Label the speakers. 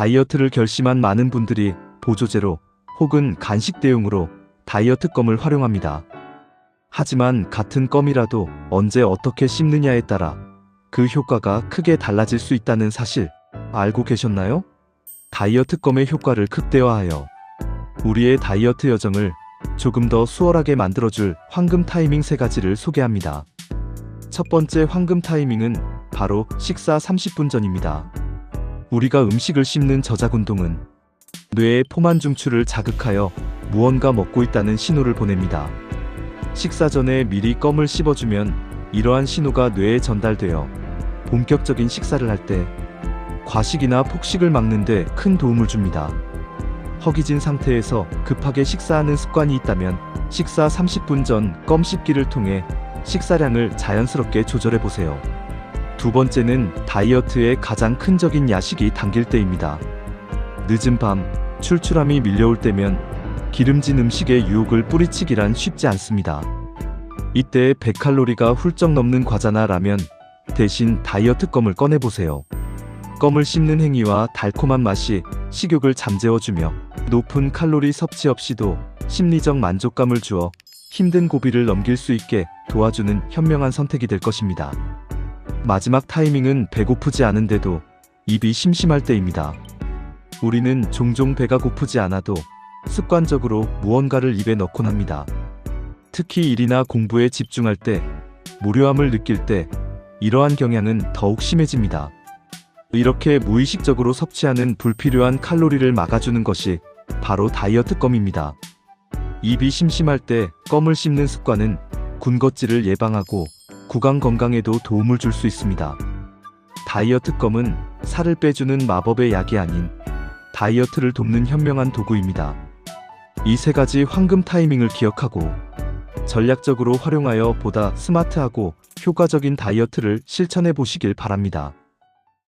Speaker 1: 다이어트를 결심한 많은 분들이 보조제로 혹은 간식 대용으로 다이어트 껌을 활용합니다. 하지만 같은 껌이라도 언제 어떻게 씹느냐에 따라 그 효과가 크게 달라질 수 있다는 사실 알고 계셨나요? 다이어트 껌의 효과를 극대화하여 우리의 다이어트 여정을 조금 더 수월하게 만들어줄 황금 타이밍 세 가지를 소개합니다. 첫 번째 황금 타이밍은 바로 식사 30분 전입니다. 우리가 음식을 씹는 저작 운동은 뇌의 포만 중추를 자극하여 무언가 먹고 있다는 신호를 보냅니다. 식사 전에 미리 껌을 씹어주면 이러한 신호가 뇌에 전달되어 본격적인 식사를 할 때 과식이나 폭식을 막는데 큰 도움을 줍니다. 허기진 상태에서 급하게 식사하는 습관이 있다면 식사 30분 전 껌 씹기를 통해 식사량을 자연스럽게 조절해 보세요. 두 번째는 다이어트의 가장 큰 적인 야식이 당길 때입니다. 늦은 밤, 출출함이 밀려올 때면 기름진 음식의 유혹을 뿌리치기란 쉽지 않습니다. 이때 100칼로리가 훌쩍 넘는 과자나 라면 대신 다이어트 껌을 꺼내보세요. 껌을 씹는 행위와 달콤한 맛이 식욕을 잠재워주며 높은 칼로리 섭취 없이도 심리적 만족감을 주어 힘든 고비를 넘길 수 있게 도와주는 현명한 선택이 될 것입니다. 마지막 타이밍은 배고프지 않은데도 입이 심심할 때입니다. 우리는 종종 배가 고프지 않아도 습관적으로 무언가를 입에 넣곤 합니다. 특히 일이나 공부에 집중할 때, 무료함을 느낄 때, 이러한 경향은 더욱 심해집니다. 이렇게 무의식적으로 섭취하는 불필요한 칼로리를 막아주는 것이 바로 다이어트 껌입니다. 입이 심심할 때 껌을 씹는 습관은 군것질을 예방하고 구강 건강에도 도움을 줄 수 있습니다. 다이어트 껌은 살을 빼주는 마법의 약이 아닌 다이어트를 돕는 현명한 도구입니다. 이 세 가지 황금 타이밍을 기억하고 전략적으로 활용하여 보다 스마트하고 효과적인 다이어트를 실천해 보시길 바랍니다.